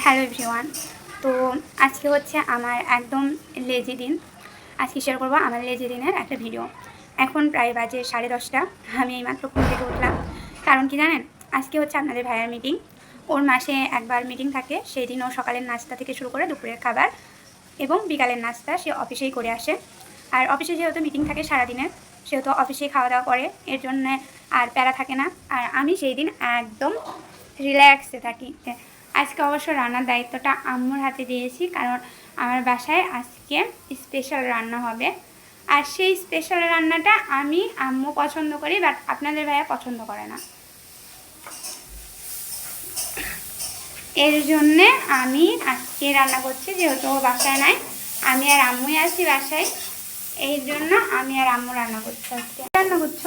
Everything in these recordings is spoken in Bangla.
হ্যালো এভরিওয়ান তো আজকে হচ্ছে আমার একদম লেজি দিন। আজকে শেয়ার করব আমার লেজি দিনের একটা ভিডিও এখন প্রায় বাজে সাড়ে দশটা। আমি এইমাত্র ঘুম থেকে উঠলাম। কারণ কি জানেন? আজকে হচ্ছে আপনাদের ভাইয়ের মিটিং ওর মাসে একবার মিটিং থাকে। সেই দিন ও সকালের নাস্তা থেকে শুরু করে দুপুরের খাবার এবং বিকালের নাস্তা সে অফিসেই করে আসে। আর অফিসে যেহেতু মিটিং থাকে সারাদিনের, সেহেতু অফিসেই খাওয়া দাওয়া করে। এর জন্য আর প্যারা থাকে না। আর আমি সেই দিন একদম রিল্যাক্সে থাকি। আজকে অবশ্য রান্নার দায়িত্বটা আম্মুর হাতে দিয়েছি কারণ আমার বাসায় আজকে স্পেশাল রান্না হবে। আর সেই স্পেশাল রান্নাটা আমি আম্মু পছন্দ করি বাট আপনাদের ভাইয়া পছন্দ করে না। এর জন্যে আমি আজকে রান্না করছি যেহেতু ও বাসায় নাই আমি আর আম্মুই আছি বাসায়। এই জন্য আমি আর আম্মু রান্না করছি আজকে। রান্না করছ?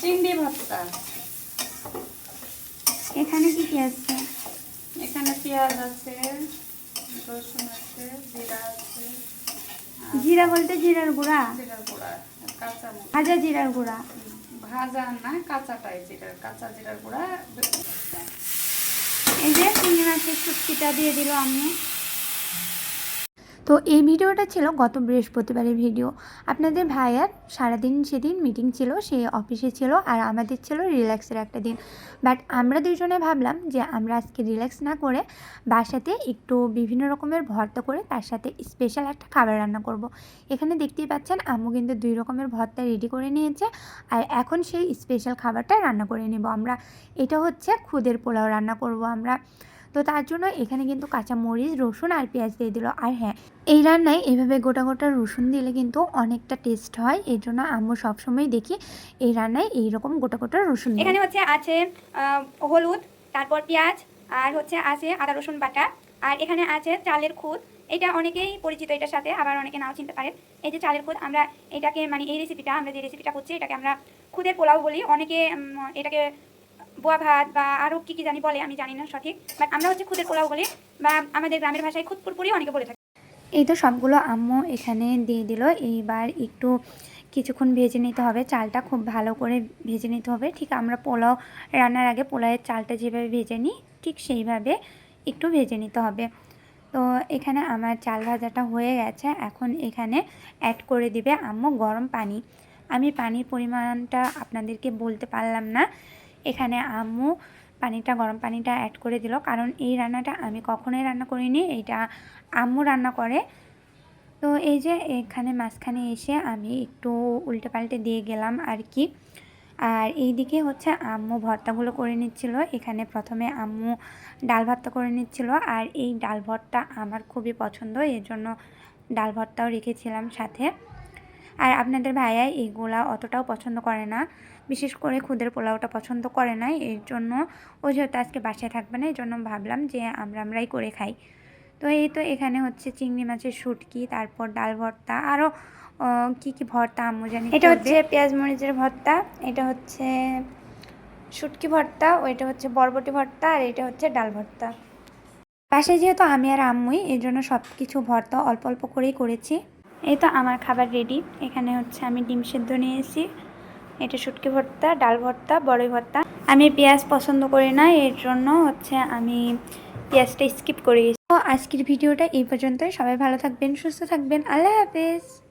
চিংড়ি ভর্তা এখানে কি কি আছে? এখানে পেঁয়াজ আছে রসুন আছে জিরা আছে জিরা বলতে জিরার গুঁড়া? জিরার গুঁড়া কাঁচা ভাজা জিরার গুঁড়া? ভাজা না কাঁচাটাই জিরার কাঁচা জিরার গুঁড়া। এই যে চিংড়ি মাছের শুটকিটা দিয়ে দিল আমি। তো এই ভিডিওটা ছিল গত বৃহস্পতিবারের ভিডিও। আপনাদের ভাইয়ার সারাদিন সেদিন মিটিং ছিল, সে অফিসে ছিল আর আমাদের ছিল রিল্যাক্সের একটা দিন। বাট আমরা দুজনে ভাবলাম যে আমরা আজকে রিল্যাক্স না করে বাসাতে একটু বিভিন্ন রকমের ভর্তা করে তার সাথে স্পেশাল একটা খাবার রান্না করব। এখানে দেখতেই পাচ্ছেন আম্মু কিন্তু দুই রকমের ভর্তা রেডি করে নিয়েছে আর এখন সেই স্পেশাল খাবারটা রান্না করে নেব আমরা। এটা হচ্ছে খুদের পোলাও রান্না করব আমরা। তো তার জন্য এখানে কিন্তু কাঁচা মরিচ রসুন আর পেঁয়াজ দিয়ে দিল। আর হ্যাঁ এই রান্নায় এভাবে গোটা গোটা রসুন দিলে কিন্তু অনেকটা টেস্ট হয়। এই জন্য আম্মু সবসময় দেখি এই রান্নায় এইরকম গোটা গোটা রসুন এখানে হচ্ছে আছে হলুদ, তারপর পেঁয়াজ, আর হচ্ছে আছে আদা, রসুন, বাটা। আর এখানে আছে চালের খুদ। এটা অনেকেই পরিচিত এটার সাথে, আবার অনেকে নাও চিনতে পারেন এই যে চালের খুদ, আমরা এটাকে মানে এই রেসিপিটা আমরা যে রেসিপিটা করছি, এটাকে আমরা খুদের পোলাও বলি। অনেকে এটাকে বোয়া ভাত বা আরও কী কী জানি বলে, আমি জানি না সঠিক বাট আমরা হচ্ছে খুদের পোলাও বলি বা আমাদের গ্রামের ভাষায় খুদ পুরপুরি অনেকে বলে থাকি। এই তো সবগুলো আম্মু এখানে দিয়ে দিল, এইবার একটু কিছুক্ষণ ভেজে নিতে হবে, চালটা খুব ভালো করে ভেজে নিতে হবে, ঠিক আমরা পোলাও রান্নার আগে পোলাওয়ের চালটা যেভাবে ভেজে নিই, ঠিক সেইভাবে একটু ভেজে নিতে হবে। তো এখানে আমার চাল ভাজাটা হয়ে গেছে, এখন এখানে অ্যাড করে দিবে আম্মু গরম পানি। আমি পানির পরিমাণটা আপনাদেরকে বলতে পারলাম না এখানে আম্মু পানিটা, গরম পানিটা অ্যাড করে দিল। কারণ এই রান্নাটা আমি কখনোই রান্না করিনি, এইটা আম্মু রান্না করে। তো এই যে এখানে মাঝখানে এসে আমি একটু উল্টে পাল্টে দিয়ে গেলাম আর কি। আর এইদিকে হচ্ছে আম্মু ভর্তাগুলো করে নিচ্ছিল। এখানে প্রথমে আম্মু ডাল ভর্তা করে নিচ্ছিল। আর এই ডাল ভর্তা আমার খুবই পছন্দ, এর জন্য ডাল ভর্তাও রেখেছিলাম সাথে। আর আপনাদের ভাইয়া এইগুলা অতটাও পছন্দ করে না। বিশেষ করে খুদের পোলাওটা পছন্দ করে না এর জন্য ও যেহেতু আজকে বাসায় থাকবে না এই জন্য ভাবলাম যে আমরা আমরাই করে খাই। তো এই তো এখানে হচ্ছে চিংড়ি মাছের শুটকি তারপর ডাল ভর্তা আরও কি কি ভর্তা আম্মু জানি এটা হচ্ছে পেঁয়াজ মরিচের ভর্তা এটা হচ্ছে শুটকি ভর্তা ওইটা হচ্ছে বরবটি ভর্তা আর এটা হচ্ছে ডাল ভর্তা। বাসায় যেহেতু আমি আর আম্মুই এর জন্য সব কিছু ভর্তা অল্প অল্প করেই করেছি। এই তো আমার খাবার রেডি এখানে হচ্ছে আমি ডিম সেদ্ধ নিয়েছি। এটা শুটকি ভর্তা, ডাল ভর্তা, বড়ই ভর্তা। আমি পেঁয়াজ পছন্দ করি না, এর জন্য হচ্ছে আমি পেঁয়াজটা স্কিপ করে গেছি। তো আজকের ভিডিওটা এই পর্যন্তই। সবাই ভালো থাকবেন, সুস্থ থাকবেন। আল্লাহ হাফেজ।